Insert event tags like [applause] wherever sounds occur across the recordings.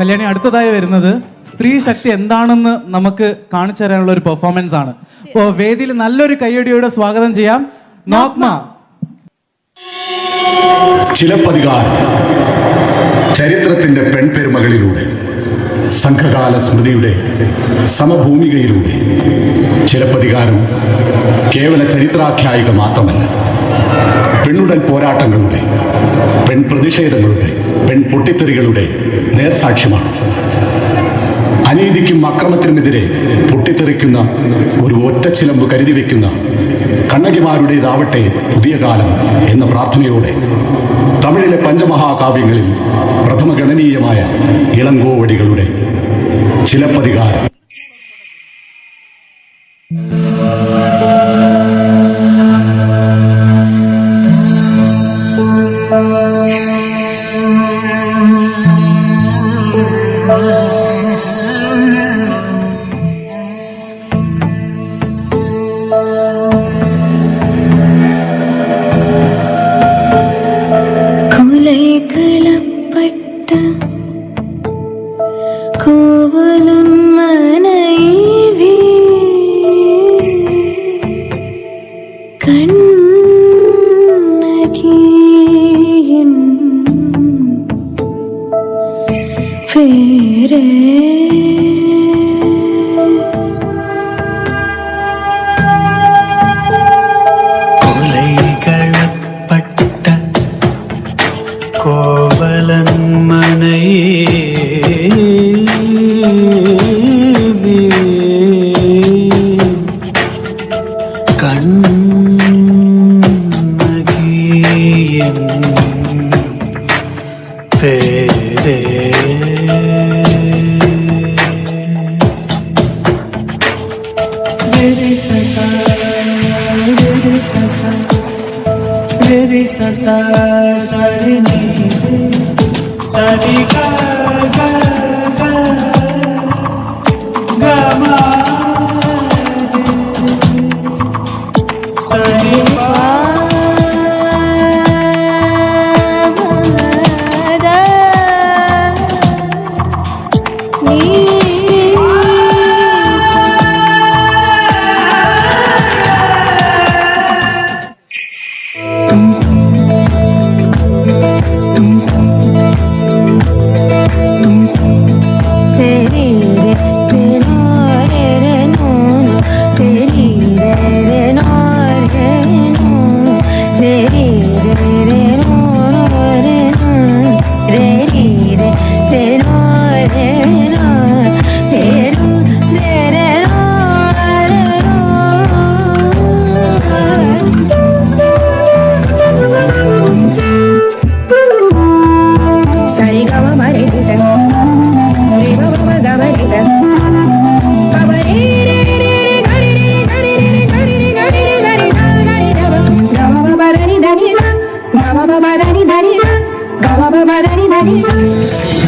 കല്യാണി അടുത്തതായി വരുന്നത് സ്ത്രീ ശക്തി എന്താണെന്ന് നമുക്ക് കാണിച്ചു തരാനുള്ള ഒരു പെർഫോമൻസ് ആണ്. അപ്പോ വേദിയിൽ നല്ലൊരു കയ്യടിയോടെ സ്വാഗതം ചെയ്യാം. നോക്മ. ചിലപ്പതികാരം. ചരിത്രത്തിന്റെ പെൺപെരുമകളിലൂടെ സംഘകാല സ്മൃതിയുടെ സമഭൂമികയിലൂടെ. ചിലപ്പതികാരം കേവല ചരിത്രാഖ്യായിക മാത്രമല്ല പെണ്ണുടൻ പോരാട്ടങ്ങളുടെ പെൺ പ്രതിഷേധങ്ങളുടെ പെൺ പൊട്ടിത്തെറികളുടെ നേർസാക്ഷ്യമാണ്. അനീതിക്കും അക്രമത്തിനുമെതിരെ പൊട്ടിത്തെറിക്കുന്ന ഒരു ഒറ്റച്ചിലമ്പ് കരുതി വയ്ക്കുന്ന കണ്ണകിമാരുടേതാവട്ടെ പുതിയ കാലം എന്ന പ്രാർത്ഥനയോടെ തമിഴിലെ പഞ്ചമഹാകാവ്യങ്ങളിൽ പ്രഥമഗണനീയമായ ഇളങ്കോവടികളുടെ Silappatikaram. 你。Ba ba ba da ni da ni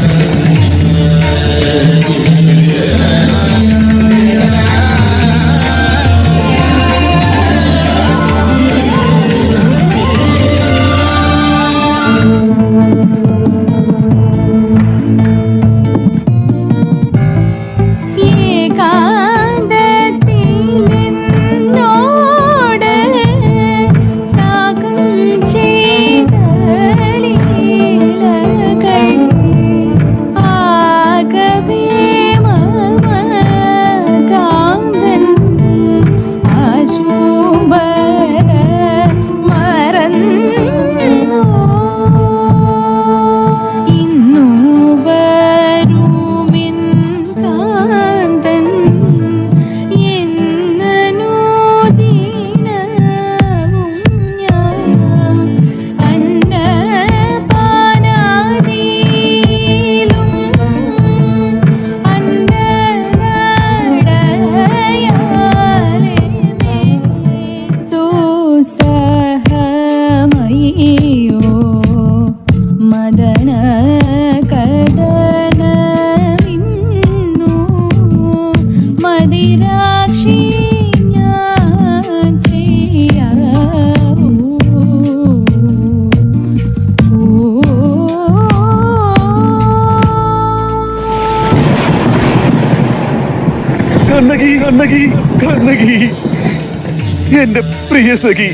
സഖി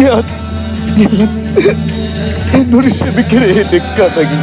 ഞാൻ ഞാൻ എന്നോട് ക്ഷമിക്കണേ എന്റെ കണ്ണകി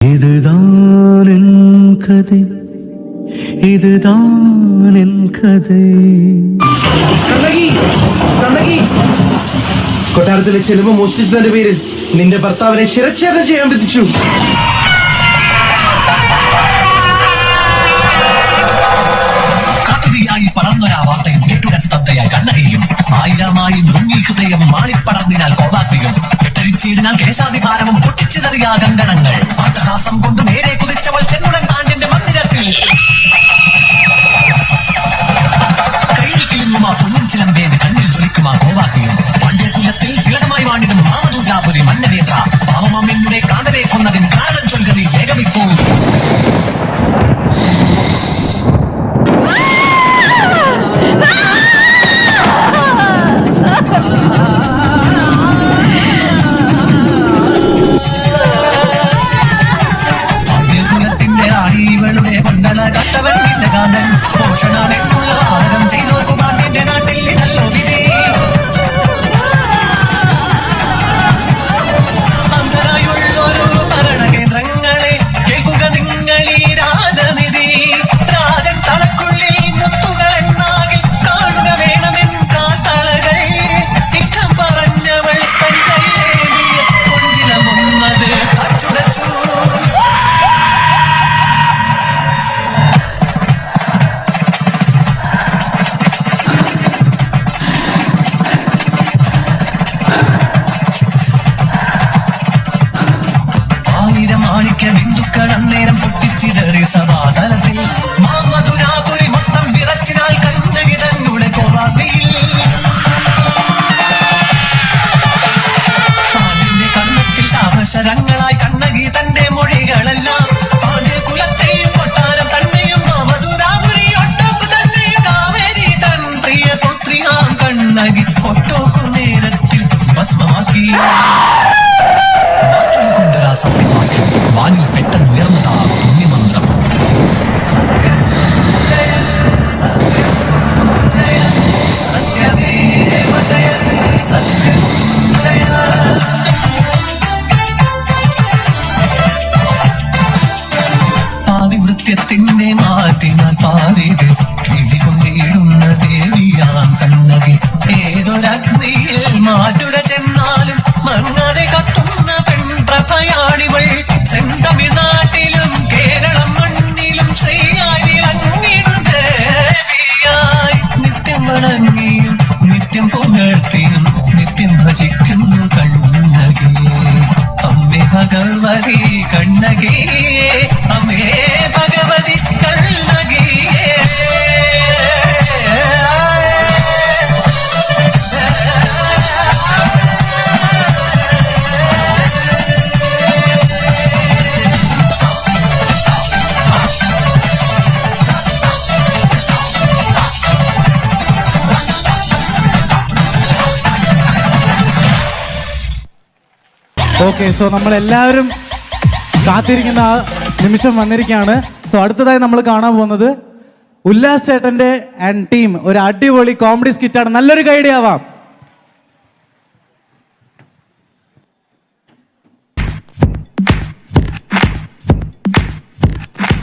இதுதான் என் கதை இதுதான் என் கதை കണ്ണകി കണ്ണകി കൊട്ടാരത്തിലെ ചെലവ് മോഷ്ടിച്ചതിന്റെ പേരിൽ നിന്റെ ഭർത്താവിനെ ശിരച്ഛേദം ചെയ്യാൻ വിധിച്ചു കാട്ടുതീയായി പടർന്നൊരാ വാർത്തയും കേട്ടുടൻ സ്തബ്ധയായി കണ്ണകയും ആയിരമായി നുറുങ്ങി ഹൃദയം മാളിപ്പടർന്നിനാൽ കോപാഗ്നിയും കെട്ടഴിച്ചിടിനാൽ കേശാതിഭാരവും പൊട്ടിച്ചിതറിയ കങ്കണങ്ങൾ അട്ടഹാസം കൊണ്ട് നേരെ കുതിച്ചവൾ ചെന്നുടൻ പാണ്ഡ്യന്റെ മന്ദിരത്തിൽ. കയ്യിൽ കിലുങ്ങുമാ പൊന്നിൻ ചിലമ്പേത് കണ്ണിൽ ജ്വലിക്കുമാ കോവാക്കിയും പാണ്ഡ്യകുലത്തിൽ തിലകമായി വാണിടും മാമദൂർഗാപുരി മന്നവേദ്ര പാവമാമെന്നുടെ കാതരെ കൊന്നതിൻ കാരണം ചൊൽകറി വേഗമിപ്പോ மாற்றில் கொண்டரா சத்தியமாக்கி வானில் பெட்டன் உயர்ந்ததா വണങ്ങിയും നിത്യം പുകഴ്ത്തിയും നിത്യം ഭജിക്കുന്നു കണ്ണകേ അമ്മേ ഭഗവതി കണ്ണകേ അമ്മേ ഭഗവതി കണ്ണകിയേ ഓക്കെ സോ നമ്മളെല്ലാവരും കാത്തിരിക്കുന്ന ആ നിമിഷം വന്നിരിക്കുകയാണ്. സോ അടുത്തതായി നമ്മൾ കാണാൻ പോകുന്നത് ഉല്ലാസ് ചേട്ടന്റെ ആൻഡ് ടീം ഒരു അടിപൊളി കോമഡി സ്കിറ്റാണ് നല്ലൊരു ഗൈഡ് ആവാം.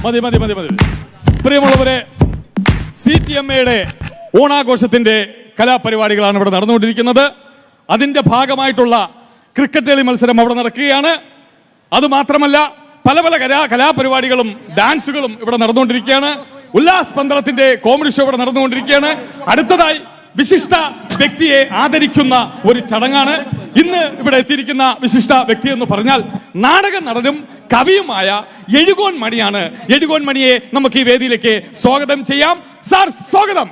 മതി മതി മതി മതി. പ്രിയമുള്ളവരെ സി ടി എം എയുടെ ഓണാഘോഷത്തിന്റെ കലാപരിപാടികളാണ് ഇവിടെ നടന്നുകൊണ്ടിരിക്കുന്നത്. അതിന്റെ ഭാഗമായിട്ടുള്ള ക്രിക്കറ്റ് കളി മത്സരം അവിടെ നടക്കുകയാണ്. അത് മാത്രമല്ല പല പല കലാ കലാപരിപാടികളും ഡാൻസുകളും ഇവിടെ നടന്നുകൊണ്ടിരിക്കുകയാണ്. ഉല്ലാസ് പന്തളത്തിന്റെ കോമഡി ഷോ ഇവിടെ നടന്നുകൊണ്ടിരിക്കുകയാണ്. അടുത്തതായി വിശിഷ്ട വ്യക്തിയെ ആദരിക്കുന്ന ഒരു ചടങ്ങാണ്. ഇന്ന് ഇവിടെ എത്തിയിരിക്കുന്ന വിശിഷ്ട വ്യക്തി എന്ന് പറഞ്ഞാൽ നാടക നടനും കവിയുമായ എഴുകോൺ മണിയാണ്. എഴുകോൺ മണിയെ നമുക്ക് ഈ വേദിയിലേക്ക് സ്വാഗതം ചെയ്യാം. സാർ സ്വാഗതം.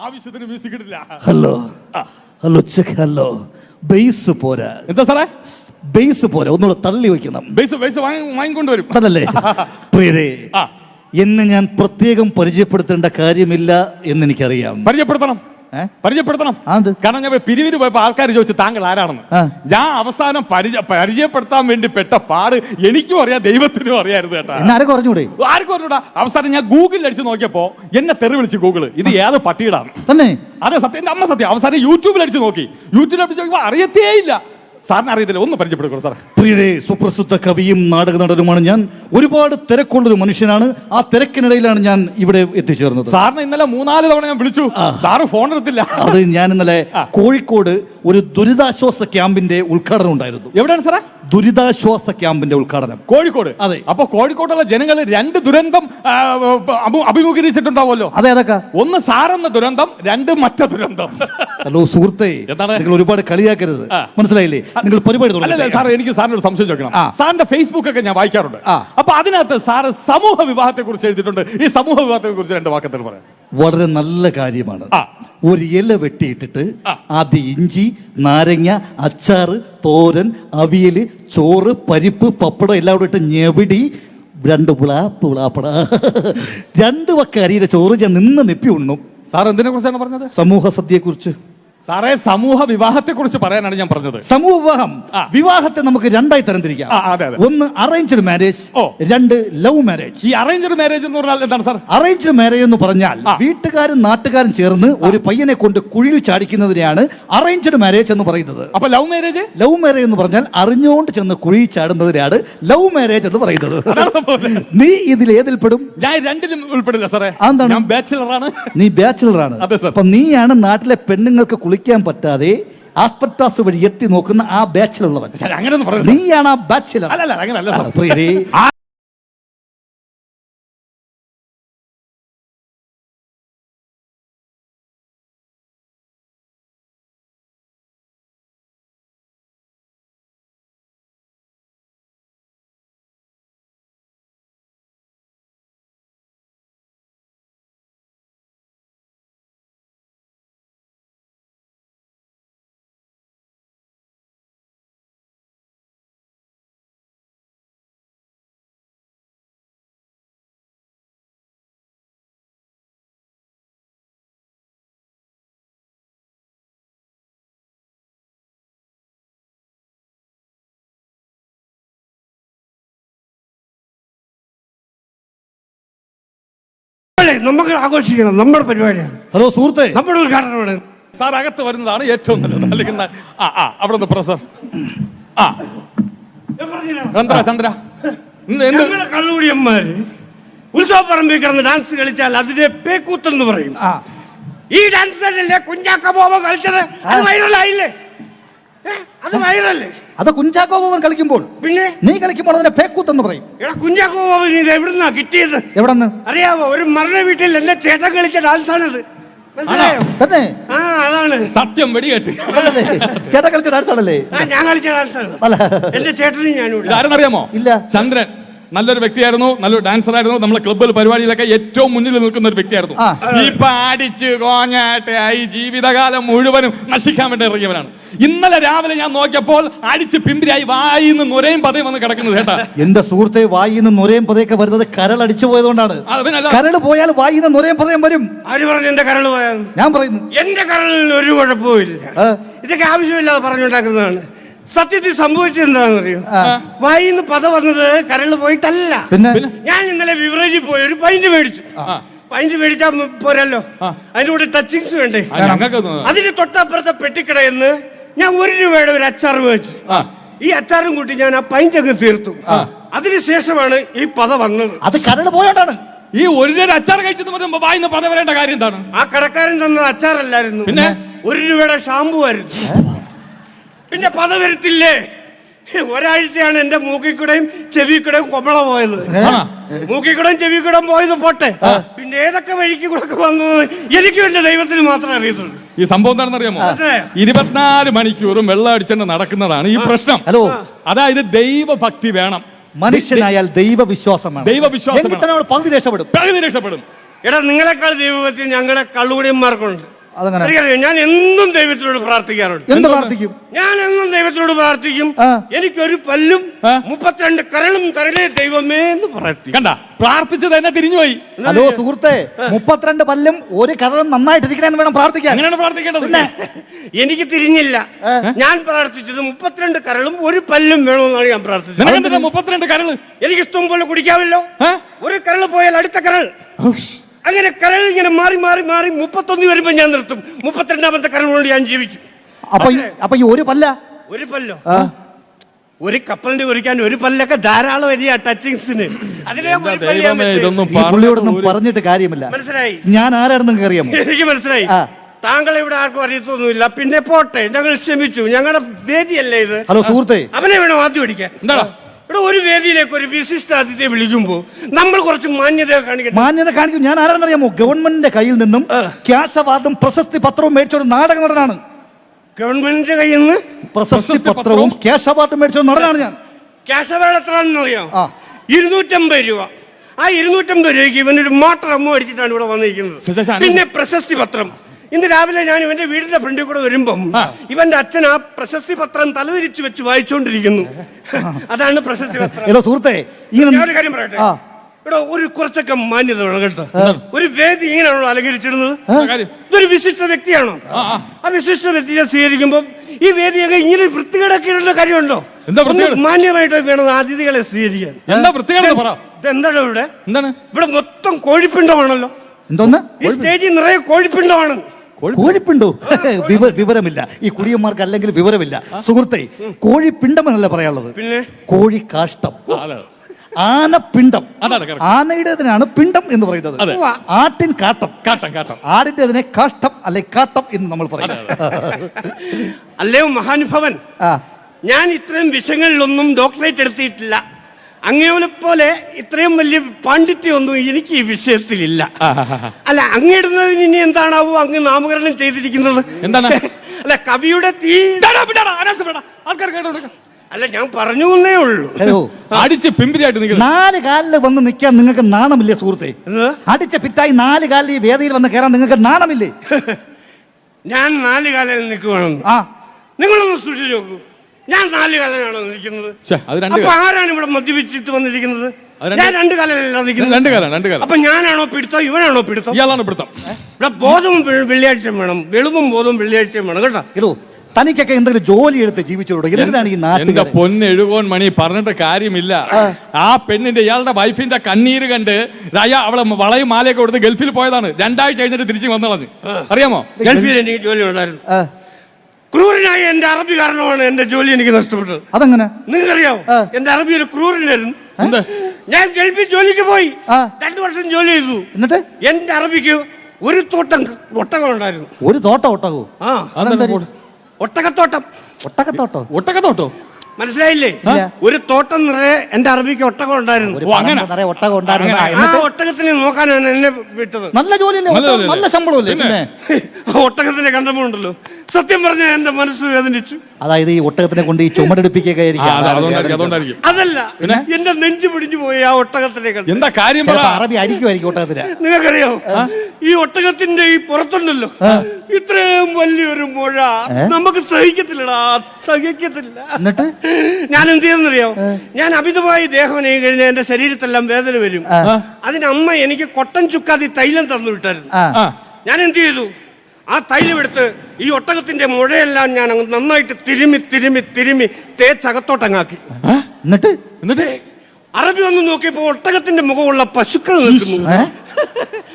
ആവശ്യത്തിന് മ്യൂസിക് ഇടില്ല hello hello check hello bass പോരാ. എന്താ സാറേ? ബേസ് പോരാ. ഒന്നുകൂടെ തള്ളി വെക്കണം ബേസ് ബേസ് വാങ്ങി വാങ്ങിക്കൊണ്ടുവരും അതല്ലേ [laughs] പ്രിയരെ എന്ന് ഞാൻ പ്രത്യേകം പരിചയപ്പെടുത്തേണ്ട കാര്യമില്ല എന്ന് എനിക്കറിയാം പരിചയപ്പെടുത്തണം? പരിചയപ്പെടുത്തണം. കാരണം ഞാൻ പിരിവിന് പോയപ്പോ ആൾക്കാർ ചോദിച്ചു താങ്കൾ ആരാണെന്ന്. ഞാൻ അവസാനം പരിചയ പരിചയപ്പെടുത്താൻ വേണ്ടി പെട്ട പാട് എനിക്കും അറിയാം ദൈവത്തിനും അറിയായിരുന്നു കേട്ടാ. കുറഞ്ഞൂടെ ആർക്കും അറിഞ്ഞൂടാ. അവസാനം ഞാൻ ഗൂഗിളിൽ അടിച്ച് നോക്കിയപ്പോ എന്നെ തെറി വിളിച്ചു ഗൂഗിൾ. ഇത് ഏത് പട്ടിയിടാണ് അതെ സത്യം എന്റെ അമ്മ സത്യം. അവസാനം യൂട്യൂബിൽ അടിച്ച് നോക്കി. യൂട്യൂബിൽ അടിച്ച് നോക്കിയപ്പോ അറിയത്തേ ഇല്ല സാറിന് അറിയത്തില്ല. ഒന്ന് പരിചയപ്പെടുക്കൂ സാർ പ്രിയരെ സുപ്രസിദ്ധ കവിയും നാടക നടനുമാണ് ഞാൻ. ഒരുപാട് തിരക്കുള്ളൊരു മനുഷ്യനാണ്. ആ തിരക്കിനിടയിലാണ് ഞാൻ ഇവിടെ എത്തിച്ചേർന്നത്. സാറിന് ഇന്നലെ മൂന്നാൽ തവണ ഞാൻ വിളിച്ചു. സാറ് ഫോൺ എടുത്തില്ല. അത് ഞാൻ ഇന്നലെ കോഴിക്കോട് ഒരു ദുരിതാശ്വാസ ക്യാമ്പിന്റെ ഉദ്ഘാടനം ഉണ്ടായിരുന്നു. എവിടെയാണ് സാറേ? ദുരിതാശ്വാസ ക്യാമ്പിന്റെ ഉദ്ഘാടനം കോഴിക്കോട് അതെ. അപ്പൊ കോഴിക്കോട്ടുള്ള ജനങ്ങൾ രണ്ട് ദുരന്തം ആ, അതെ അഭിമുഖീകരിച്ചിട്ടുണ്ടാവുമല്ലോ അതേതൊക്കെ ഒന്ന് സാറെന്ന ദുരന്തം രണ്ട് മറ്റ ദുരന്തം ഹലോ സുഹൃത്തെ എന്താണ്? നിങ്ങൾ ഒരുപാട് കളിയാക്കരുത് ആ. മനസ്സിലായില്ലേ നിങ്ങൾ പരിപാടി അല്ലല്ല തുടങ്ങട്ടെ. സാർ എനിക്ക് സാറിനോട് സംശയം ചോദിക്കണം ആ. സാറിന്റെ ഫേസ്ബുക്ക് ഒക്കെ ഞാൻ വായിക്കാറുണ്ട് ആ. അപ്പൊ അതിനകത്ത് സാറ് സമൂഹ വിവാഹത്തെ കുറിച്ച് എഴുതിയിട്ടുണ്ട് ഈ സമൂഹ വിവാഹത്തെ കുറിച്ച് രണ്ട് വാക്കത്തിൽ പറയാം വളരെ നല്ല കാര്യമാണ് ആ. ഒരു ഇല വെട്ടിയിട്ടിട്ട് അത് ഇഞ്ചി നാരങ്ങ അച്ചാറ് തോരൻ അവിയൽ ചോറ് പരിപ്പ് പപ്പടം എല്ലാം കൂടെ ഇട്ട് ഞെവിടി. രണ്ട് പുളാപ്പ് പുളാപ്പട. [laughs] രണ്ട് വക്ക അരിയുടെ ചോറ് ഞാൻ നിന്ന് നിപ്പി ഉണ്ണും. സാർ എന്തിനെ കുറിച്ചാണ് പറഞ്ഞത്? സമൂഹ സദ്യയെക്കുറിച്ച്. സാറേ സമൂഹ വിവാഹത്തെ കുറിച്ച് പറയാനാണ് ഞാൻ പറഞ്ഞത്. സമൂഹ വിവാഹം വിവാഹത്തെ നമുക്ക് രണ്ടായി തരംതിരിക്കാം. ഒന്ന് അറേഞ്ച്ഡ് മാരേജ് രണ്ട് ലവ് മാരേജ് ഈ അറേഞ്ച്ഡ് മാരേജ് എന്ന് പറഞ്ഞാൽ എന്താണ് സാർ? അറേഞ്ച്ഡ് മാരേജ് എന്ന് പറഞ്ഞാൽ വീട്ടുകാരും നാട്ടുകാരും ചേർന്ന് ഒരു പയ്യനെ കൊണ്ട് കുഴി ചാടിക്കുന്നതിനെയാണ് അറേഞ്ച്ഡ് മാരേജ് എന്ന് പറയുന്നത്. അപ്പൊ ലവ് മാരേജ് ലവ് മാരേജ് എന്ന് പറഞ്ഞാൽ അറിഞ്ഞുകൊണ്ട് ചെന്ന് കുഴി ചാടുന്നതിനാണ് ലവ് മാരേജ് എന്ന് പറയുന്നത്. നീ ഇതിൽ ഏതിൽ പെടും ഞാൻ രണ്ടിലും ഉൾപ്പെടില്ല സാറേ? ഞാൻ ബാച്ചിലറാണ് നീ ബാച്ചിലറാണ് അപ്പൊ നീയാണ് നാട്ടിലെ പെണ്ണുങ്ങൾക്ക് കുളിക്കാൻ പറ്റാതെ ആസ്പെക്ടാസ് വഴി എത്തി നോക്കുന്ന ആ ബാച്ചിലുള്ളവൻ. അങ്ങനെ നീയാണ് ആ ബാച്ചിലർ. അല്ലല്ല നമുക്ക് ആഘോഷിക്കണം നമ്മുടെ പരിപാടിയാണ്. ഹലോ സുഹൃത്തെ. നമ്മുടെ ഉദ്ഘാടനമാണ് സാർ അകത്ത് വരുന്നതാണ് ഏറ്റവും നല്ലത്. അല്ലെങ്കിൽ ന- ആ ആ അവിടെ നിന്ന് പ്രൊഫസർ ആ. ചന്ദ്ര ചന്ദ്ര. ഇന്ന് എന്ത്? ഞങ്ങളെ കള്ളുകൂടിയന്മാര് ഉത്സവപ്പറമ്പിൽ കിടന്ന് ഡാൻസ് കളിച്ചാൽ അതിനെ പേക്കൂത്തെന്ന് പറയും. ഈ ഡാൻസ് തന്നെയല്ലേ കുഞ്ഞാക്ക കളിച്ചത്? അത് വൈറലായില്ലേ? അത് വൈറല്ലേ അത് കുഞ്ചാക്കോ ബോബൻ കളിക്കുമ്പോൾ. പിന്നെ? നീ കളിക്കുമ്പോൾ അതിനെ പേക്കൂത്തെന്ന് പറയും. എടാ കുഞ്ഞാക്ക ബോബൻ ഇത് എവിടുന്നാ കിട്ടിയത്? എവിടെന്ന്? അറിയാവോ ഒരു മരണ വീട്ടിൽ എന്റെ ചേട്ടൻ കളിച്ച ഡാൻസ് ആണിത് മനസ്സിലായോ തന്നെ? ആ അതാണ്. സത്യം വെടികെട്ട് ചേട്ടൻ ചേട്ടാ കളിച്ച ഡാൻസ് ആണല്ലേ ഞാൻ കളിച്ച ഡാൻസ് ആണ് അല്ല. എന്റെ ചേട്ടനും ഞാനും അറിയാമോ ഇല്ല. ചന്ദ്രൻ. നല്ലൊരു വ്യക്തിയായിരുന്നു നല്ലൊരു ഡാൻസർ ആയിരുന്നു. നമ്മളെ ക്ലബ്ബിൽ പരിപാടിയിലൊക്കെ ഏറ്റവും മുന്നിൽ നിൽക്കുന്ന ഒരു വ്യക്തിയായിരുന്നു. ഈ പാടിച്ച് അടിച്ച് കോഞ്ഞാട്ടായി ജീവിതകാലം മുഴുവനും നശിക്കാൻ വേണ്ടി ഇറങ്ങിയവനാണ്. ഇന്നലെ രാവിലെ ഞാൻ നോക്കിയപ്പോൾ അടിച്ച് പിമ്പിരിയായി വായിന്ന് നുരയും പതയും വന്ന് കിടക്കുന്നത് കേട്ടാ. എന്റെ സുഹൃത്തെ വായിന്ന് നുരയും പതയൊക്കെ വരുന്നത് കരൾ അടിച്ചു പോയതുകൊണ്ടാണ് കരൾ പോയാൽ വായിന്ന് നുരയും പതയും വരും. ആര് പറഞ്ഞു എന്റെ കരൾ പോയാൽ? ഞാൻ പറയുന്നു. എന്റെ കരളിൽ ഒരു കുഴപ്പവും ഇല്ല. ഇതൊക്കെ ആവശ്യമില്ലാതെ പറഞ്ഞുണ്ടാക്കുന്നതാണ്. സത്യത്തിൽ സംഭവിച്ചത് എന്താണെന്നറിയോ? വായിന്ന് പത വന്നത് കരളിൽ പോയിട്ടല്ല. പിന്നെ? ഞാൻ ഇന്നലെ ബിവറേജിൽ പോയി ഒരു പൈന്റ് മേടിച്ചു. പൈന്റ് മേടിച്ചാ പോരല്ലോ. അതിന്റെ കൂടെ ടച്ചിങ്സ് വേണ്ടേ? അതിന് തൊട്ടപ്പുറത്തെ പെട്ടിക്കടയെന്ന് ഞാൻ ഒരു രൂപയുടെ ഒരു അച്ചാർ വെച്ചു ഈ അച്ചാറും കൂട്ടി ഞാൻ ആ പൈന്റ് അങ്ങ് തീർത്തു. അതിനുശേഷമാണ് ഈ പത വന്നത്. അത് കരൾ പോയോട്ടാണ് ഈ ഒരു രൂപ അച്ചാർ കഴിച്ചെന്ന് പറയുമ്പോൾ വായിന്ന് പത വരേണ്ട കാര്യം എന്താണ്? ആ കടക്കാരൻ തന്നത് അച്ചാറല്ലായിരുന്നു. പിന്നെ? ഒരു രൂപയുടെ ഷാമ്പു ആയിരുന്നു. പിന്നെ പത വരത്തില്ലേ? ഒരാഴ്ചയാണ് എന്റെ മൂക്കിക്കൂടെയും ചെവിക്കൂടെയും ചെവി കൂടെയും കൊമള പോയത് മൂക്കിക്കൂടെയും ചെവിക്കൂടെയും ചെവി കൂടെയും പോയത് പോട്ടെ. പിന്നെ ഏതൊക്കെ വഴിക്ക് കൂടെ വന്നത് എനിക്ക് എന്റെ ദൈവത്തിന് മാത്രമേ അറിയത്തുള്ളൂ. ഈ സംഭവം എന്താണെന്ന് അറിയാമോ ഇരുപത്തിനാല് മണിക്കൂറും വെള്ളം അടിച്ചെണ്ണ നടക്കുന്നതാണ് ഈ പ്രശ്നം. ഹലോ അതായത് ദൈവഭക്തി വേണം. മനുഷ്യനായാൽ ദൈവവിശ്വാസമാണ്. ദൈവവിശ്വാസം പകുതി രക്ഷപ്പെടും. പകുതി രക്ഷപ്പെടും. എടാ നിങ്ങളെക്കാൾ ദൈവഭക്തി ഞങ്ങളെ കള്ളുകൂടിയന്മാർക്കുണ്ട്. അതങ്ങനെ. എനിക്കറിയാം ഞാൻ എന്നും ദൈവത്തിനോട് പ്രാർത്ഥിക്കാറുണ്ട്. എന്ത് പ്രാർത്ഥിക്കും? ഞാൻ എന്നും ദൈവത്തിനോട് പ്രാർത്ഥിക്കും. ആ. എനിക്കൊരു പല്ലും. മുപ്പത്തിരണ്ട് കരളും തരലേ ദൈവമേ എന്ന് പ്രാർത്ഥിക്കും. കണ്ട പ്രാർത്ഥിച്ചത് എന്നെ തിരിഞ്ഞുപോയി. ഹലോ സുഹൃത്തെ മുപ്പത്തിരണ്ട് പല്ലും ഒരു കരളും എന്ന് വേണം പ്രാർത്ഥിക്കാൻ. അങ്ങനെയാണ് പ്രാർത്ഥിക്കേണ്ടത്? എനിക്ക് തിരിഞ്ഞില്ല. ഞാൻ പ്രാർത്ഥിച്ചത് മുപ്പത്തിരണ്ട് കരളും ഒരു പല്ലും വേണമെന്നാണ് ഞാൻ പ്രാർത്ഥിച്ചത്. മുപ്പത്തിരണ്ട് കരൾ? എനിക്ക് ഇഷ്ടം പോലെ കുടിക്കാമല്ലോ. ഏ? ഒരു കരൾ പോയാൽ അടുത്ത കരൾ. അങ്ങനെ കരൾ ഇങ്ങനെ മാറി മാറി മാറി മുപ്പത്തൊന്ന് വരുമ്പോ ഞാൻ നിർത്തും. മുപ്പത്തിരണ്ടാമത്തെ കരൾ കൊണ്ട് ഞാൻ ജീവിക്കും. അപ്പൊ ഈ- അപ്പൊ ഈ ഒരു പല്ല? ഒരു പല്ലോ. ഒരു കപ്പലിന്റെ കുറിക്കാൻ ഒരു പല്ലൊക്കെ ധാരാളം വരിക ടച്ചിങ്സിന്. അതിനെ ഒരു പല്ല് ഞാൻ ദൈവമേ വെച്ച്. ഇതൊന്നും ഈ പുള്ളിയോടൊന്നും പറഞ്ഞിട്ട് പറഞ്ഞിട്ട് കാര്യമില്ല. മനസ്സിലായി? ഞാൻ ആരായിരുന്നു അറിയാമോ? എനിക്ക് മനസ്സിലായി. ആ. താങ്കൾ ഇവിടെ ആർക്കും അറിയത്തൊന്നുമില്ല. പിന്നെ പോട്ടെ ഞങ്ങൾ ക്ഷമിച്ചു. ഞങ്ങളുടെ വേദിയല്ലേ ഇത്? ഹലോ സുഹൃത്തെ. അവനെ വേണോ ആദ്യം അടിക്കാൻ എന്താടാ? ഇവിടെ ഒരു വേദിയിലേക്ക് ഒരു വിശിഷ്ട അതിഥിയെ വിളിക്കുമ്പോ നമ്മൾ കുറച്ച് മാന്യത കാണിക്കണം മാന്യത കാണിക്കും. ഞാൻ ആരാണെന്നറിയാമോ? ഗവൺമെന്റിന്റെ കയ്യിൽ നിന്നും ക്യാഷ് അവാർഡും പ്രശസ്തി പത്രവും മേടിച്ച ഒരു നാടക നടനാണ്. ഗവൺമെന്റിന്റെ കയ്യിൽ നിന്ന് പ്രശസ്തി പത്രവും ക്യാഷ് അവാർഡും മേടിച്ച ഒരു നടനാണ് ഞാൻ. ക്യാഷ് അവാർഡ് എത്രയാണെന്ന് അറിയാം? ആ. ഇരുന്നൂറ്റമ്പത് രൂപ. ആ ഇരുന്നൂറ്റമ്പത് രൂപയ്ക്ക് ഇവനൊരു മോട്ടർ അമ്മ അടിച്ചിട്ടാണ് ഇവിടെ വന്നിരിക്കുന്നത്. പിന്നെ പ്രശസ്തി പത്രം. ഇന്ന് രാവിലെ ഞാൻ ഇവന്റെ വീടിന്റെ ഫ്രണ്ടിൽ കൂടെ വരുമ്പം ഇവന്റെ അച്ഛൻ ആ പ്രശസ്തി പത്രം തലതിരിച്ചു വെച്ച് വായിച്ചുകൊണ്ടിരിക്കുന്നു [laughs] അതാണ് പ്രശസ്തി പത്രം. സുഹൃത്തെ ഒരു കാര്യം പറയട്ടെ. ഇവിടെ ഒരു കുറച്ചൊക്കെ മാന്യത വേണം കേട്ടോ. ഒരു വേദി ഇങ്ങനെയാണോ അലങ്കരിച്ചിരുന്നത് ഇതൊരു വിശിഷ്ട വ്യക്തിയാണോ? ആ വിശിഷ്ട വ്യക്തിയെ സ്വീകരിക്കുമ്പോൾ ഈ വേദിയൊക്കെ ഇങ്ങനെ വൃത്തികേടാക്കിയിട്ടുള്ള കാര്യമുണ്ടോ? മാന്യമായിട്ട് വേണം അതിഥികളെ സ്വീകരിക്കാൻ. എന്താ പറ. ഇതെന്താണ് ഇവിടെ? എന്താണ്? ഇവിടെ മൊത്തം കോഴിപ്പിണ്ടമാണല്ലോ. എന്തോന്ന്? ഈ സ്റ്റേജിൽ നിറയെ കോഴിപ്പിണ്ടമാണ് കോഴിപ്പിണ്ടോ? [laughs] വിവ- വിവരമില്ല. ഈ കുടിയന്മാർക്ക് അല്ലെങ്കിൽ വിവരമില്ല. സുഹൃത്തെ കോഴിപ്പിണ്ടമെന്നല്ല പറയാനുള്ളത്? കോഴി കാഷ്ടം. ആനപ്പിണ്ടം. ആനയുടേതിനാണ് പിണ്ടം എന്ന് പറയുന്നത്. ആട്ടിൻ കാട്ടം. കാട്ടം കാട്ടം. ആടിന്റെതിനെ കാഷ്ടം അല്ലെ കാട്ടം എന്ന് നമ്മൾ പറയുന്നത് അല്ലേ മഹാനുഭവൻ? ഞാൻ ഇത്രയും വിഷയങ്ങളിലൊന്നും ഡോക്ടറേറ്റ് എടുത്തിട്ടില്ല. അങ്ങേവനെ പോലെ ഇത്രയും വലിയ പാണ്ഡിത്യമൊന്നും എനിക്ക് ഈ വിഷയത്തിലില്ല. അല്ല അങ്ങിടുന്നതിന് ഇനി എന്താണാവോ അങ്ങ് നാമകരണം ചെയ്തിരിക്കുന്നത്? എന്താണ്? [laughs] അല്ല കവിയുടെ തീ. ആൾക്കാർ അല്ല ഞാൻ പറഞ്ഞു എന്നേ ഉള്ളൂ. ഹലോ. അടിച്ച് പിമ്പിരിയായിട്ട് നിൽക്കുന്നു നാല് കാലിൽ വന്ന് നിൽക്കാൻ നിങ്ങൾക്ക് നാണമില്ലേ സുഹൃത്തെ? അടിച്ച പിറ്റായി നാല് കാലിൽ ഈ വേദിയിൽ വന്ന് കയറാൻ നിങ്ങൾക്ക് നാണമില്ലേ? [laughs] ഞാൻ നാല് കാലിൽ നിൽക്കുവാണെന്ന്. ആ. നിങ്ങളൊന്ന് സൂക്ഷിച്ചു നോക്കൂ. ഞാൻ നാല് കാലനാണോ നിൽക്കുന്നത്. ശ്ശെ, അത് രണ്ട് അപ്പൊ ആരാണ് ഇവിടെ മദ്യപിച്ചിട്ട് വന്നിരിക്കുന്നത്? അത് രണ്ട് ഞാൻ രണ്ട് കാലമല്ല നിൽക്കുന്നത്. രണ്ട് കാലം രണ്ട് കാലം. അപ്പൊ ഞാനാണോ പിടുത്തം ഇവനാണോ പിടുത്തം? ഇയാളാണ് പിടുത്തം. ഇവിടെ ബോധവും വെ- വെള്ളിയാഴ്ചയും വേണം. വെളുവും ബോധവും വെള്ളിയാഴ്ചയും വേണം കേട്ടോ? ഇതോ തനിക്കൊക്കെ എന്തെങ്കിലും ജോലി എടുത്ത് ജീവിച്ചോളൂ. എന്തിനാണ് ഈ എന്റെ പൊന്നെഴുകോൻ മണി പറഞ്ഞിട്ട് കാര്യമില്ല. ആ. പെണ്ണിന്റെ ഇയാളുടെ വൈഫിന്റെ കണ്ണീര് കണ്ട് അയാ അവളെ വളയും മാലയൊക്കെ കൊടുത്ത് ഗൾഫിൽ പോയതാണ്. രണ്ടാഴ്ച കഴിഞ്ഞിട്ട് തിരിച്ചു വന്നളഞ്ഞ്. അറിയാമോ? ഗൾഫിൽ എനിക്ക് ജോലി ഉണ്ടായിരുന്നു. ക്രൂരനായ എന്റെ അറബി കാരണമാണ് എന്റെ ജോലി എനിക്ക് നഷ്ടപ്പെട്ടത്. അതെങ്ങനെ? നിങ്ങൾക്കറിയാവോ? എന്റെ അറബി ഒരു ക്രൂരനായിരുന്നു ഞാൻ ഗൾഫിൽ ജോലിക്ക് പോയി. രണ്ടു വർഷം ജോലി ചെയ്തു. എന്നിട്ട്? എന്റെ അറബിക്ക് ഒരു തോട്ടം ഒട്ടകം ഉണ്ടായിരുന്നു ഒരു തോട്ടം ഒട്ടകോ ആ. ഒട്ടകത്തോട്ടം. ഒട്ടകത്തോട്ടം? ഒട്ടകത്തോട്ടോ? ഒട്ടക്കത്തോട്ടോ മനസ്സിലായില്ലേ? ഒരു തോട്ടം നിറയെ എന്റെ അറബിക്ക് ഒട്ടകം ഉണ്ടായിരുന്നു. ഒരു അങ്ങനെ. നിറയെ ഒട്ടകം ഉണ്ടായിരുന്നു. ആ, ആ എന്നിട്ട്? ഒട്ടകത്തിനെ നോക്കാനാണ് എന്നെ വിട്ടത്. നല്ല ജോലിയല്ലേ? നല്ല ഒട്ടകം ജോലിയല്ലേ? നല്ല ശമ്പളമല്ലേ? പിന്നെ? [laughs] ഒട്ടകത്തിനെ കണ്ടപ്പോൾ ഉണ്ടല്ലോ. സത്യം പറഞ്ഞ എന്റെ മനസ്സ് വേദനിച്ചു. അതായത് ഈ ഒട്ടകത്തിനെ കൊണ്ട് ഈ ചുമടെടുപ്പിക്കുക ആ, അതെ, അതുകൊണ്ടായിരിക്കും അതുകൊണ്ടായിരിക്കും അതല്ല എന്റെ നെഞ്ചു പിടിഞ്ഞു പോയി ആ ഒട്ടകത്തിനെ കണ്ട്. എന്താ കാര്യം പറ? അറബി അരിക്കുമായിരിക്കും ഒട്ടകത്തിന്. നിങ്ങൾക്കറിയോ ഈ ഒട്ടകത്തിന്റെ ഈ പുറത്തുണ്ടല്ലോ. ഇത്രയും വലിയൊരു മുഴ നമുക്ക് സഹിക്കത്തില്ലടാ. സഹിക്കത്തില്ല. എന്നിട്ട്? ഞാൻ എന്ത് ചെയ്യുന്നറിയോ ഞാൻ അമിതമായി ദേഹം നെയ്യും കഴിഞ്ഞാൽ എന്റെ ശരീരത്തെല്ലാം വേദന വരും. അതിന് അമ്മ എനിക്ക് കൊട്ടൻ ചുക്കാതി തൈലം തന്നു വിട്ടായിരുന്നു. ഞാൻ എന്ത് ചെയ്തു? ആ തൈലം എടുത്ത് ഈ ഒട്ടകത്തിന്റെ മുഴയെല്ലാം ഞാൻ അങ്ങ് നന്നായിട്ട് തിരുമി തിരുമി തിരുമി തേച്ചകത്തോട്ടങ്ങാക്കി. എന്നിട്ട്? എന്നിട്ട്? അറബി വന്ന് നോക്കിയപ്പോ ഒട്ടകത്തിന്റെ മുഖമുള്ള പശുക്കൾ നിൽക്കുന്നു.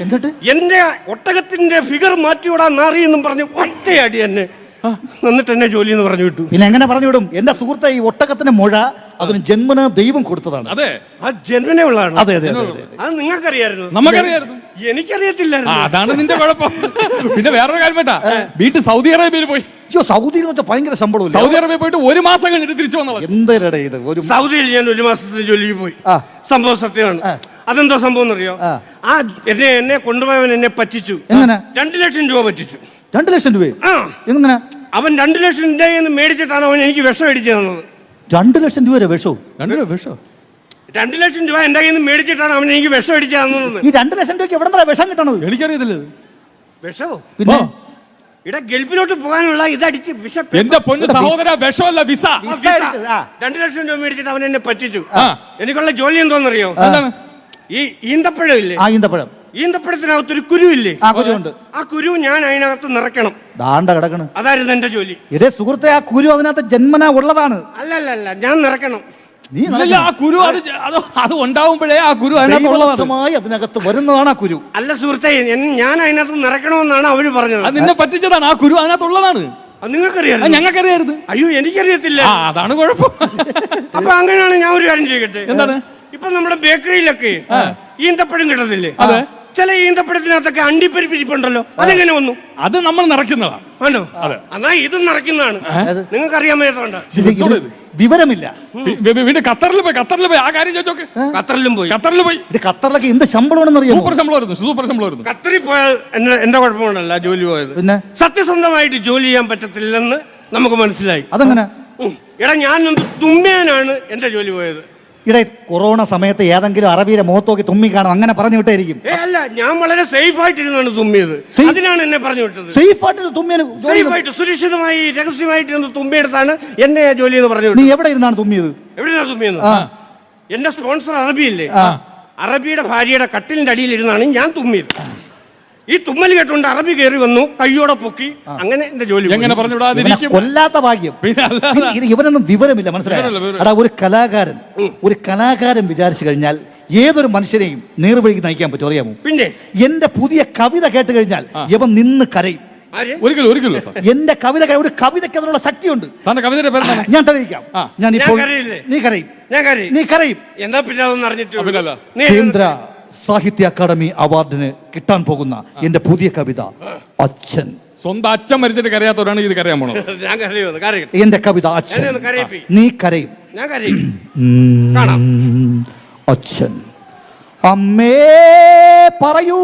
എന്നിട്ട്? എന്റെ ഒട്ടകത്തിന്റെ ഫിഗർ മാറ്റിയോടാ നാറി എന്നും പറഞ്ഞു ഒറ്റയടി എന്നെ എന്നിട്ട് എന്നെ ജോലി എന്ന് പറഞ്ഞു വിട്ടു. പിന്നെ എങ്ങനെ പറഞ്ഞു വിടും? എന്റെ സുഹൃത്തെ ഈ ഒട്ടകത്തിന്റെ മുഴ അതിന് ജന്മന ദൈവം കൊടുത്തതാണ്. അതെ. ആ ജന്മനെ ഉള്ളതാണ്? അതെ അതെ അതെ അതെ. അത് നിങ്ങൾക്കറിയായിരുന്നു. നമുക്കറിയായിരുന്നു. ആ എനിക്കറിയത്തില്ലായിരുന്നു അതാണ് നിന്റെ കുഴപ്പം. പിന്നെ വേറൊരു കാര്യം വേട്ടാ വീട്ടിൽ സൗദി അറേബ്യയിൽ പോയി. അയ്യോ സൗദിയിൽ എന്ന് വെച്ചാൽ ഭയങ്കര ശമ്പളം സൗദി അറേബ്യയിൽ പോയിട്ട് ഒരു മാസം കഴിഞ്ഞിട്ട് തിരിച്ചു വന്നത് എന്തരടെ ഇത്? ഒരു സൗദിയിൽ ഞാൻ ഒരു മാസത്തിന് ജോലിക്ക് പോയി. ആ. സംഭവം സത്യമാണ്. അതെന്തോ സംഭവം എന്നറിയോ? ആ. ആ എന്നെ എന്നെ കൊണ്ടുപോയവൻ എന്നെ പറ്റിച്ചു. എങ്ങനെ? രണ്ടു ലക്ഷം രൂപ പറ്റിച്ചു. രണ്ടു ലക്ഷം രൂപ ആ. എങ്ങനെ? അവൻ രണ്ടു ലക്ഷം രൂപ മേടിച്ചിട്ടാണ് അവൻ എനിക്ക് വിഷം അടിച്ചു തന്നത്. രണ്ട് ലക്ഷം രൂപ വരെ വിഷവും രണ്ടു വിഷോ? രണ്ടു ലക്ഷം രൂപ എന്റെ കയ്യിൽ നിന്ന് മേടിച്ചിട്ടാണ് അവൻ എനിക്ക് വിഷം അടിച്ചു തന്നത്. ഈ രണ്ട് ലക്ഷം രൂപയ്ക്ക് എവിടെ നിന്നാ വിഷം കിട്ടണത്? എനിക്കറിയത്തില്ല ഇത്. വിഷമോ പിന്നെ? ഇവിടെ ഗൾഫിലോട്ട് പോകാനുള്ള ഇതടിച്ച് വിഷ എന്റെ പൊന്ന് സഹോദര വിഷമല്ല വിസ. വിസ അടിച്ചത്, ആ. രണ്ടു ലക്ഷം രൂപ മേടിച്ചിട്ട് അവൻ എന്നെ പറ്റിച്ചു. ആ. എനിക്കുള്ള ജോലി എന്തോന്നറിയോ? എന്താണ്? ഈ ഈന്തപ്പഴം ഇല്ലേ? ആ ഈന്തപ്പഴം. ഈന്തപ്പഴത്തിനകത്ത് ഒരു കുരു ഇല്ലേ ആ കുരുണ്ട് ആ കുരു ഞാൻ അതിനകത്ത് നിറയ്ക്കണം. ദാണ്ട കിടക്കണ്. അതായിരുന്നു എന്റെ ജോലി. ഇതേ സുഹൃത്തെ ആ കുരു അതിനകത്ത് ജന്മന ഉള്ളതാണ്. അല്ല അല്ല അല്ല ഞാൻ നിറയ്ക്കണം. നീ ഇല്ല ആ കുരു അത് ജ- അത് അത് ഉണ്ടാവുമ്പോഴേ ആ കുരു അതിനകത്തുള്ളതാണ് ദൈവദത്തമായി അതിനകത്ത് വരുന്നതാണ് ആ കുരു. അല്ല സുഹൃത്തെ എൻ- ഞാൻ അതിനകത്ത് നിറയ്ക്കണമെന്നാണ് അവർ പറഞ്ഞത്. അത് നിന്നെ പറ്റിച്ചതാണ് ആ കുരു അതിനകത്തുള്ളതാണ് അത് നിങ്ങൾക്കറിയാം ഞങ്ങൾക്കറിയരുത്. അയ്യോ എനിക്കറിയത്തില്ല. ആ അതാണ് കുഴപ്പം. അപ്പൊ അങ്ങനെയാണ് ഞാൻ ഒരു കാര്യം ചെയ്യട്ടെ എന്താണ്? ഇപ്പൊ നമ്മുടെ ബേക്കറിയിലൊക്കെ ഈന്തപ്പഴം കിട്ടത്തില്ലേ? അതെ. ചില ഈന്തപ്പഴത്തിനകത്തൊക്കെ അണ്ടിപ്പരിപ്പിരിപ്പുണ്ടല്ലോ അതെങ്ങനെ വന്നു? അത് നമ്മൾ നിറയ്ക്കുന്നതാണ് ആണോ? എന്നാ ഇത് നിറയ്ക്കുന്നതാണ്. നിങ്ങൾക്ക് അറിയാൻ മേത്തോണ്ട ഇത് വിവരമില്ല. വി- വി- വീണ്ടും ഖത്തറിൽ പോയി ഖത്തറിൽ പോയി. ആ കാര്യം ചോദിച്ചോക്ക് ഖത്തറിലും പോയി. ഖത്തറിൽ പോയി. ഇത് ഖത്തറിലൊക്കെ എന്ത് ശമ്പളമാണെന്ന് അറിയാമോ? സൂപ്പർ ശമ്പളമായിരുന്നു സൂപ്പർ ശമ്പളമായിരുന്നു ഖത്തറിൽ പോയ എന്റെ എന്റെ കുഴപ്പമൊന്നുമല്ല ജോലി പോയത്. പിന്നെ? സത്യസന്ധമായിട്ട് ജോലി ചെയ്യാൻ പറ്റത്തില്ലെന്ന് നമുക്ക് മനസ്സിലായി. അതെങ്ങനെ? ഉം. എടാ ഞാനൊന്ന് തുമ്മിയാനാണ് എന്റെ ജോലി പോയത്. ഇടേ കൊറോണ സമയത്ത് ഏതെങ്കിലും അറബിയുടെ മുഖത്തോക്കി തുമ്മി കാണും. അങ്ങനെ പറഞ്ഞു വിട്ടായിരിക്കും. ഏ അല്ല ഞാൻ വളരെ സേഫ് ആയിട്ടിരുന്നാണ് തുമ്മിയത്. Safe? അതിനാണ് എന്നെ പറഞ്ഞു വിട്ടത്. സേഫ് ആയിട്ട് തുമ്മിയ സേഫ് ആയിട്ട് സുരക്ഷിതമായി രഹസ്യമായിട്ട് ഒന്ന് തുമ്മിയെടുത്താണ് എന്നെ ജോലി എന്ന് പറഞ്ഞു നീ എവിടെ ഇരുന്നാണ് തുമ്മിയത്? എവിടെയാണ് തുമ്മിയെന്ന് എന്റെ സ്പോൺസർ അറബിയില്ലേ? അറബിയുടെ ഭാര്യയുടെ കട്ടിലിന്റെ അടിയിൽ ഇരുന്നാണ് ഞാൻ തുമ്മിയത്. ഈ തുമ്മൽ കേട്ടുകൊണ്ട് അറബി കയറി വന്നു കയ്യോടെ പൊക്കി. അങ്ങനെ എന്റെ ജോലി. എങ്ങനെ ഇവനെ പറഞ്ഞുവിടാതിരിക്കും? കൊല്ലാത്ത ഭാഗ്യം. പിന്നെ ഇത് ഇവനൊന്നും വിവരമില്ല മനസ്സിലായോ? അടാ ഒരു കലാകാരൻ ഒരു കലാകാരൻ വിചാരിച്ചു കഴിഞ്ഞാൽ ഏതൊരു മനുഷ്യനെയും നേർവഴിക്ക് നയിക്കാൻ പറ്റും അറിയാമോ? പിന്നെ? എന്റെ പുതിയ കവിത കേട്ട് കഴിഞ്ഞാൽ ഇവൻ നിന്ന് കരയും. ആര്? ഒരിക്കലും ഒരിക്കലും സാർ. എന്റെ കവിത ഒരു കവിതയ്ക്ക് അതിനുള്ള ശക്തിയുണ്ട് കവിതയുടെ പേര് ഞാൻ തെളിയിക്കാം. ഞാൻ ഇപ്പോൾ നീ കരയും. ഞാൻ കരയും. നീ കരയും. എന്താ പിന്നെ അതൊന്നും അറിഞ്ഞിട്ട് കേന്ദ്ര സാഹിത്യ അക്കാദമി അവാർഡിന് കിട്ടാൻ പോകുന്ന എന്റെ പുതിയ കവിത അച്ഛൻ. സ്വന്തം അച്ഛൻ മരിച്ചിട്ട് കരയാത്തവരാണ് ഇത് കരയാൻ പോണത്. [laughs] ഞാൻ കരയുന്നത് കരയും. എന്റെ കവിത അച്ഛൻ. എന്നെ ഒന്ന് കരയിപ്പി. നീ കരയും. ഞാൻ കരയും. കാണാം. അച്ഛൻ. അമ്മേ പറയൂ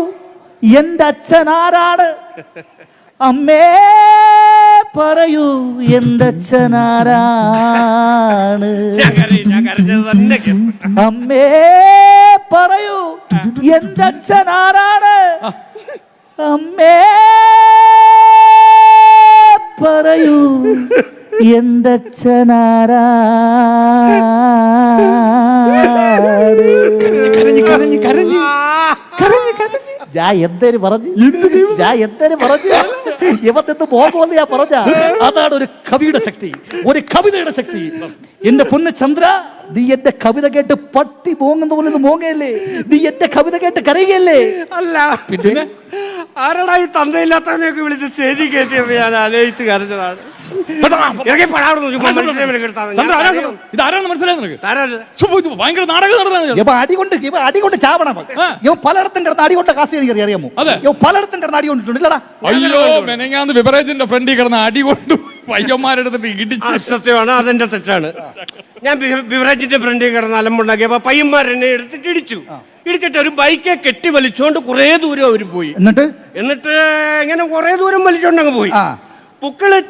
എന്റെ അച്ഛൻ ആരാണ്? [laughs] അമ്മേ പറയൂ എന്തച്ഛനാരാണ്? അമ്മേ പറയൂ എന്തച്ഛനാരാണ്? അച്ഛൻ ആരാണ് അമ്മേ പറയൂ ഞാൻ എന്തേര് പറഞ്ഞു? ഞാൻ എന്തേര് പറഞ്ഞു? ഇവ നിന്ന് പോകുമെന്ന് ഞാൻ പറഞ്ഞ. അതാണ് ഒരു കവിയുടെ ശക്തി. ഒരു കവിതയുടെ ശക്തി. എന്റെ പൊന്ന് ചന്ദ്ര നീ എന്റെ കവിത കേട്ട് പട്ടി മോങ്ങുന്ന പോലെ മോങ്ങയല്ലേ? നീ എന്റെ കവിത കേട്ട് കരയുകയല്ലേ? അല്ല. പിന്നെ? ആരടാ ഈ തന്തയില്ലാത്തവനെയൊക്കെ വിളിച്ച് സ്റ്റേജിൽ കയറ്റിയപ്പോ ഞാൻ ആലോചിച്ച് കരഞ്ഞതാണ്. അടികൊണ്ട് ഇവ അടി കൊണ്ട് പലയിടത്തും കിടന്ന് അടി എനിക്ക് അറിയാമോ? പലയിടത്തും കിടന്ന് അടി കൊണ്ടിട്ടുണ്ട്. അയ്യോ മെനങ്ങാന്ന് ബിബറേജിന്റെ ഫ്രണ്ടിൽ കിടന്ന അടി കൊണ്ടു ഇടിച്ച്. സത്യമാണ് അതെന്റെ തെറ്റാണ്. ഞാൻ ബിവ- ബിവറേജിന്റെ ഫ്രണ്ടിൽ കിടന്ന് അലമ്പുണ്ടാക്കിയപ്പോ പയ്യന്മാരെന്നെ എടുത്തിട്ട് ഇടിച്ചു. ഇടിച്ചിട്ട് ഒരു ബൈക്കെ കെട്ടി വലിച്ചോണ്ട് കുറെ ദൂരം അവർ പോയി. എന്നിട്ട്? എന്നിട്ട് ഇങ്ങനെ കുറെ ദൂരം വലിച്ചോണ്ട് അങ്ങ് പോയി. ആ. പുക്കൾ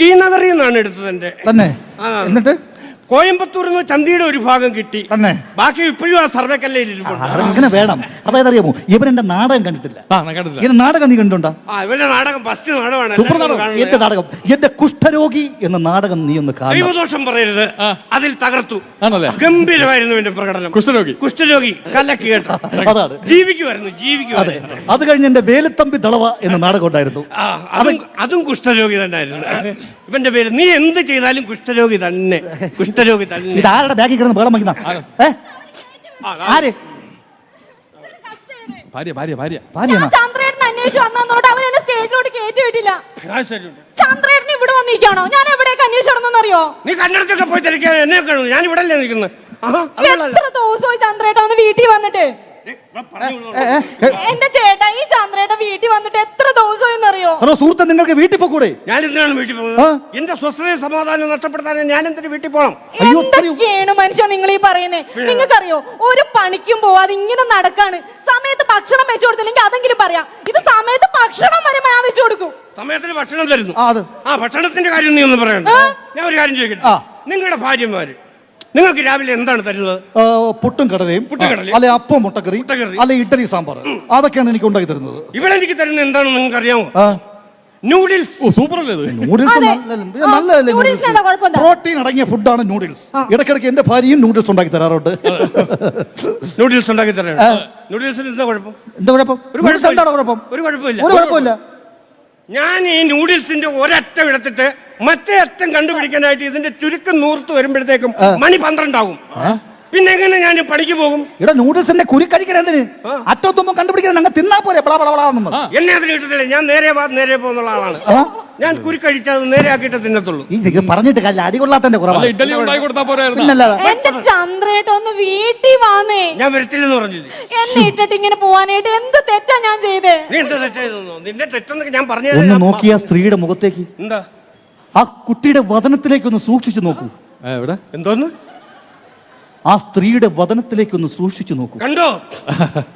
ടി നഗറിൽ നിന്നാണ് എടുത്തത് എന്റെ. തന്നെ? ആ. എന്നിട്ട്? കോയമ്പത്തൂരിൽ നിന്ന് ചന്തിയുടെ ഒരു ഭാഗം കിട്ടി. തന്നെ. ബാക്കി ഇപ്പോഴും ആ സർവേക്കല്ലേ അങ്ങനെ വേണം അതായത് അറിയാമോ ഇവൻ എന്റെ നാടകം കണ്ടിട്ടില്ല. ഇവൻ നാടകം നീ കണ്ടുണ്ടോ ആ ഇവന്റെ നാടകം ഫസ്റ്റ് നാടകമാണ്. സൂപ്പർ നാടകം. എന്റെ നാടകം? എന്റെ കുഷ്ഠരോഗി എന്ന നാടകം നീ ഒന്ന് ദൈവദോഷം പറയരുത്. അതിൽ തകർത്തു. ഗംഭീരമായിരുന്നു എന്റെ പ്രകടനം. കുഷ്ഠരോഗി. കുഷ്ഠരോഗി കലക്ക് കേട്ടോ. അതാണ്. ജീവിക്കുമായിരുന്നു അതെ ജീവിക്കുമായിരുന്നു. അത്. കഴിഞ്ഞ് എന്റെ വേലുത്തമ്പി ദളവ എന്ന നാടകം ഉണ്ടായിരുന്നു. ആ, അതും അതും കുഷ്ഠരോഗി തന്നെയായിരുന്നു ഇവന്റെ പേര് നീ എന്ത് ചെയ്താലും കുഷ്ഠരോഗി തന്നെ. കുഷ്ഠരോഗി തന്നെ ഇത് ആരുടെ ബാഗിൽ കിടന്ന് ബഹളം വയ്ക്കുന്ന? ആര്? ഭാര്യ ഭാര്യ ഭാര്യ. ഭാര്യ ചന്ദ്രേട്ടൻ അന്വേഷിച്ചു വന്നോട്ട് അവൻ എന്നെ സ്റ്റേജിലോട്ട് കയറ്റി വിട്ടില്ല. ചന്ദ്രേട്ടൻ ഇവിടെ വന്നിരിക്കാണോ ഞാൻ എവിടേക്ക് അന്വേഷിച്ചു അറിയോ നീ പോയി തിരക്കാൻ എന്നെ ഞാൻ ഇവിടെ അല്ലേ നിൽക്കുന്നത്. ആഹാ, എത്ര ദിവസമായി ചന്ദ്രേട്ടൻ ഒന്ന് വീട്ടിൽ വന്നിട്ട്? എന്റെ വീട്ടിൽ വന്നിട്ട് എത്ര ദിവസം എന്നറിയോ ഹലോ സുഹൃത്തെ നിങ്ങൾക്ക് വീട്ടിൽ പോകൂടെ ഞാൻ എന്തിനാണ് വീട്ടിൽ പോകുന്നത്? എന്റെ സ്വസ്ഥതയും സമാധാനം നഷ്ടപ്പെടുത്താൻ ഞാൻ എന്തിനു വീട്ടിൽ പോകണം അയ്യോ, എന്തൊക്കെയാണ് മനുഷ്യ നിങ്ങൾ ഈ പറയുന്നേ? നിങ്ങൾക്കറിയോ ഒരു പണിക്കും പോവാതെ ഇങ്ങനെ നടക്കാണ്. സമയത്ത് ഭക്ഷണം വെച്ചു കൊടുത്തില്ലെങ്കിൽ അതെങ്കിലും പറയാം. ഇത് സമയത്ത് ഭക്ഷണം വരെ ഞാൻ വെച്ചു കൊടുക്കും. സമയത്തിന് ഭക്ഷണം തരുന്നു. ആ, അത്. ആ ഭക്ഷണത്തിന്റെ കാര്യം നീ ഒന്ന് പറയണ്ട ഞാൻ ഒരു കാര്യം ചോദിക്കട്ടെ? ആ. നിങ്ങളുടെ ഭാര്യമാര് നിങ്ങൾക്ക് രാവിലെ എന്താണ് തരുന്നത്? ആ, പുട്ടും കടലയും. അല്ലെ അപ്പം മുട്ടക്കറി മുട്ടക്കറി. അല്ലെ ഇഡ്ഡലി സാമ്പാർ. അതൊക്കെയാണ് എനിക്ക് ഉണ്ടാക്കി തരുന്നത്. ഇവിടെ എനിക്ക് തരുന്നത് എന്താണെന്ന് നിങ്ങൾക്ക് അറിയാമോ? ആ, നൂഡിൽസ് ഓ സൂപ്പർ അല്ലേ ഇത്? നൂഡിൽസ് അതെ. നല്ലതല്ലേ? ആ, നല്ലതല്ലേ നൂഡിൽസിന് എന്താ കുഴപ്പം പ്രോട്ടീൻ അടങ്ങിയ ഫുഡാണ് നൂഡിൽസ് ഇടയ്ക്കിടയ്ക്ക് എന്റെ ഭാര്യയും നൂഡിൽസ് ഉണ്ടാക്കി തരാറുണ്ട്. നൂഡിൽസ് ഉണ്ടാക്കി തരാം നൂഡിൽസിന് എന്താ കുഴപ്പം? എന്താ കുഴപ്പം? ഒരു നൂഡിൽസ് കുഴപ്പമില്ല. എന്താണ് കുഴപ്പം? ഒരു കുഴപ്പമില്ല. ഒരു കുഴപ്പമില്ല. ഞാൻ ഈ നൂഡിൽസിന്റെ ഒരറ്റം എടുത്തിട്ട് മറ്റേ അറ്റം കണ്ടുപിടിക്കാനായിട്ട് ഇതിന്റെ ചുരുക്കം നൂർത്ത് വരുമ്പോഴത്തേക്കും മണി പന്ത്രണ്ടാവും. പിന്നെ എങ്ങനെ ഞാൻ പണിക്ക് പോകും? ഇവിടെ നൂഡിൽസിന്റെ കുരി കഴിക്കണ എന്തിന്? അറ്റത്തുമ്പോ കണ്ടുപിടിക്കാൻ അങ്ങ് തിന്നാ പോലെ എന്നെ. അതിന് കിട്ടത്തില്ല. ഞാൻ നേരെ വാ നേരെ പോകുന്നുള്ള ആളാണ്. ഞാൻ കുരി കഴിച്ചത് നേരെ ആക്കിയിട്ട് തിന്നത്തുള്ളൂ. ഈ ഇത് പറഞ്ഞിട്ട് കല്ല അടി കൊള്ളാത്തന്റെ കുറവാണ്. ഇഡലി ഉണ്ടാക്കി കൊടുത്താ പോരായിരുന്നു. ചന്ദ്രേട്ടൻ ഒന്ന് വീട്ടിൽ വന്നേ. ഞാൻ വരത്തില്ലെന്ന് പറഞ്ഞു എന്നെ ഇട്ടിട്ട് ഇങ്ങനെ പോവാനായിട്ട് എന്ത് തെറ്റാ ഞാൻ ചെയ്തേ? നീ എന്ത് തെറ്റായിരുന്നു നിന്റെ തെറ്റെന്നൊക്കെ ഞാൻ പറഞ്ഞു ഒന്ന് നോക്കിയ സ്ത്രീയുടെ മുഖത്തേക്ക്. എന്താ? ആ കുട്ടിയുടെ വതനത്തിലേക്ക് ഒന്ന് സൂക്ഷിച്ചു നോക്കൂ. എവിടെ? എന്തോന്ന്? ആ സ്ത്രീയുടെ വതനത്തിലേക്ക് ഒന്ന് സൂക്ഷിച്ചു നോക്കൂ. കണ്ടോ?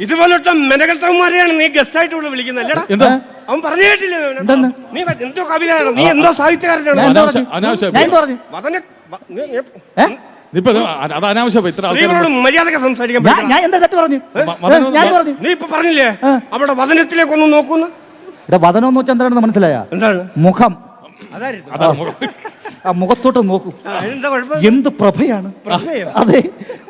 ഇതുപോലത്തെ മെനകത്തവന്മാരെയാണ് നീ ഗസ്റ്റ് ആയിട്ട് ഇവിടെ വിളിക്കുന്നത്. അല്ലടാ എന്താ? അവൻ പറഞ്ഞു കേട്ടില്ലേ? അവനെ? എന്തെന്ന്? നീ എന്തോ കവിതയാണ്? നീ എന്തോ ഞാൻ സാഹിത്യകാരനാണ് എന്താ അനാവശ്യ- പറഞ്ഞു? അനാവശ്യ ഞാൻ എന്താ പറഞ്ഞു? വതന വ- നീ- നീ- ഏ? ഇപ്പൊ ഇത് അത് അനാവശ്യം ഇത്ര സ്ത്രീകളോട് ആൾക്കാർ മര്യാദയ്ക്ക് സംസാരിക്കാൻ ഞാൻ പറ്റില്ല. ഞാൻ എന്താ തെറ്റ് പറഞ്ഞു? മ- മതനൊന്നും- ഏ, ഞാൻ പറഞ്ഞു? നീ ഇപ്പൊ പറഞ്ഞില്ലേ? ആ. അവിടെ വതനത്തിലേക്കൊന്ന് നോക്കുന്നു? ഇവിടെ വതനം എന്ന് വെച്ചാൽ എന്താണെന്ന് മനസ്സിലായ? എന്താണ്? മുഖം. മുഖം. ആ മുഖത്തോട്ട് നോക്കൂ. എന്താ കുഴപ്പം? എന്ത് പ്രഭയാണ്? പ്രഭയോ? അതെ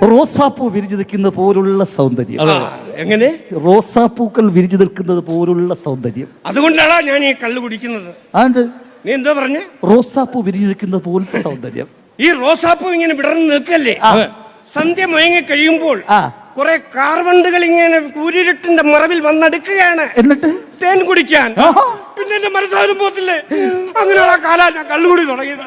റോസാപ്പൂ വിരിഞ്ഞു നിൽക്കുന്ന പോലുള്ള സൗന്ദര്യം. ആ, എങ്ങനെ? റോസാപ്പൂക്കൾ വിരിഞ്ഞു നിൽക്കുന്നത് പോലുള്ള സൗന്ദര്യം. അതുകൊണ്ടാണ് ഞാൻ ഈ കള്ള് കുടിക്കുന്നത്? അത് നീ എന്തോ പറഞ്ഞേ? റോസാപ്പൂ വിരിഞ്ഞു നിൽക്കുന്നത് പോലത്തെ സൗന്ദര്യം. ഈ റോസാപ്പൂ ഇങ്ങനെ വിടർന്ന് നിൽക്കല്ലേ? അതെ. സന്ധ്യ മയങ്ങി കഴിയുമ്പോൾ ആ. കുറെ കാർവണ്ടുകൾ ഇങ്ങനെ കൂരിരുട്ടിന്റെ മറവിൽ വന്നെടുക്കുകയാണ്. എന്നിട്ട്? തേൻ കുടിക്കാൻ. പിന്നെ എന്റെ മനസ്സാരും പോത്തില്ലേ അങ്ങനെയുള്ള കാലാ ഞാൻ കള്ളുകൂടി തുടങ്ങിയത്.